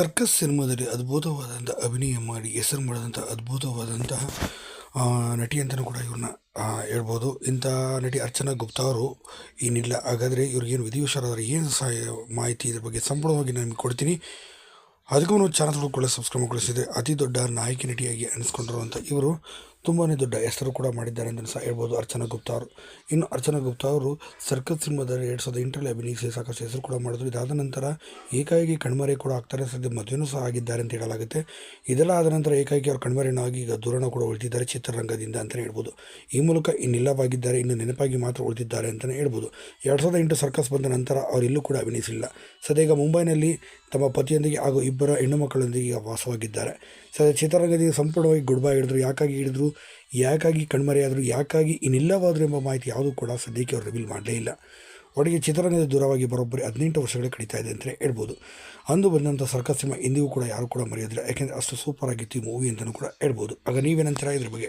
Circus ಸಿನಿಮಾದಲ್ಲಿ ಅದ್ಭುತವಾದಂಥ ಅಭಿನಯ ಮಾಡಿ, ಹೆಸರು ಮಾಡಿದಂಥ ಅದ್ಭುತವಾದಂತಹ ನಟಿ ಅಂತಲೂ ಕೂಡ ಇವ್ರನ್ನ ಹೇಳ್ಬೋದು. ಇಂಥ ನಟಿ ಅರ್ಚನಾ ಗುಪ್ತಾ ಅವರು, ಏನಿಲ್ಲ, ಹಾಗಾದರೆ ಇವ್ರಿಗೇನು ವಿಧಿವಶರಾದ್ರೆ ಏನು ಸಹಾಯ, ಮಾಹಿತಿ ಇದ್ರ ಬಗ್ಗೆ ಸಂಪೂರ್ಣವಾಗಿ ನಾನು ಕೊಡ್ತೀನಿ. ಅದಕ್ಕೂ ಚಾನಲ್ಗಳು ಚಾನಲ್ ಕೂಡ ಸಬ್ಸ್ಕ್ರೈಬ್ ಮಾಡಿಸಿದೆ ಅತಿ ದೊಡ್ಡ ನಾಯಕಿ ನಟಿಯಾಗಿ ಅನಿಸ್ಕೊಂಡಿರುವಂಥ ಇವರು ತುಂಬಾ ದೊಡ್ಡ ಹೆಸರು ಕೂಡ ಮಾಡಿದ್ದಾರೆ ಅಂತ ಸಹ ಹೇಳ್ಬೋದು ಅರ್ಚನಾ ಗುಪ್ತಾ ಅವರು. ಇನ್ನು ಅರ್ಚನಾ ಗುಪ್ತಾ ಅವರು ಸರ್ಕಸ್ ಸಿನಿಮಾದಲ್ಲಿ ಎರಡು ಸಾವಿರದ ಎಂಟರಲ್ಲಿ ಅಭಿನಯಿಸಿ ಸಾಕಷ್ಟು ಹೆಸರು ಕೂಡ ಮಾಡಿದ್ರು. ಇದಾದ ನಂತರ ಏಕಾಏಕಿ ಕಣ್ಮರೆ ಕೂಡ ಆಗ್ತಾರೆ ಸದ್ಯ ಮದುವೆನೂ ಸಹ ಆಗಿದ್ದಾರೆ ಅಂತ ಹೇಳಲಾಗುತ್ತೆ. ಇದೆಲ್ಲ ಆದ ನಂತರ ಏಕಾಏಕಿ ಅವರು ಕಣ್ಮರೆಯನ್ನು ಆಗಿ ಈಗ ದೂರನ ಕೂಡ ಉಳಿದಿದ್ದಾರೆ ಚಿತ್ರರಂಗದಿಂದ ಅಂತಲೇ ಹೇಳ್ಬೋದು. ಈ ಮೂಲಕ ಇನ್ನಿಲ್ಲವಾಗಿದ್ದಾರೆ, ಇನ್ನು ನೆನಪಾಗಿ ಮಾತ್ರ ಉಳಿದಿದ್ದಾರೆ ಅಂತಲೇ ಹೇಳ್ಬೋದು. ಎರಡು ಸಾವಿರದ ಎಂಟು ಸರ್ಕಸ್ ಬಂದ ನಂತರ ಅವರಿಲ್ಲೂ ಕೂಡ ಅಭಿನಯಿಸಿಲ್ಲ. ಸದ್ಯ ಈಗ ಮುಂಬೈನಲ್ಲಿ ತಮ್ಮ ಪತಿಯೊಂದಿಗೆ ಹಾಗೂ ಇಬ್ಬರ ಹೆಣ್ಣು ಮಕ್ಕಳೊಂದಿಗೆ ವಾಸವಾಗಿದ್ದಾರೆ. ಸದ್ಯ ಚಿತ್ರರಂಗದಿಂದ ಸಂಪೂರ್ಣವಾಗಿ ಗುಡ್ ಬೈ ಹಿಡಿದ್ರು. ಯಾಕಾಗಿ ಹಿಡಿದ್ರು? ಯಾಕಾಗಿ ಕಣ್ಮರೆಯಾದರು ಯಾಕಾಗಿ ಇನ್ನಿಲ್ಲವಾದರು ಎಂಬ ಮಾಹಿತಿ ಯಾವುದೂ ಕೂಡ ಸದ್ಯಕ್ಕೆ ಅವರು ರಿವೀಲ್ ಮಾಡಲೇ ಇಲ್ಲ. ಒಟ್ಟಿಗೆ ಚಿತ್ರರಂಗದ ದೂರವಾಗಿ ಬರೋಬ್ಬರಿ ಹದಿನೆಂಟು ವರ್ಷಗಳೇ ಕಡಿತಾ ಇದೆ ಅಂತಲೇ ಹೇಳ್ಬೋದು. ಅಂದು ಬಂದಂಥ ಸರ್ಕಸ್ ಸಿನಿಮಾ ಇಂದಿಗೂ ಕೂಡ ಯಾರು ಕೂಡ ಮರೆಯೋದಿಲ್ಲ. ಯಾಕೆಂದರೆ ಅಷ್ಟು ಸೂಪರ್ ಆಗಿತ್ತು ಈ ಮೂವಿ ಅಂತಲೂ ಕೂಡ ಹೇಳ್ಬೋದು. ಆಗ ನೀವೇನಂತೀರ ಇದ್ರ ಬಗ್ಗೆ?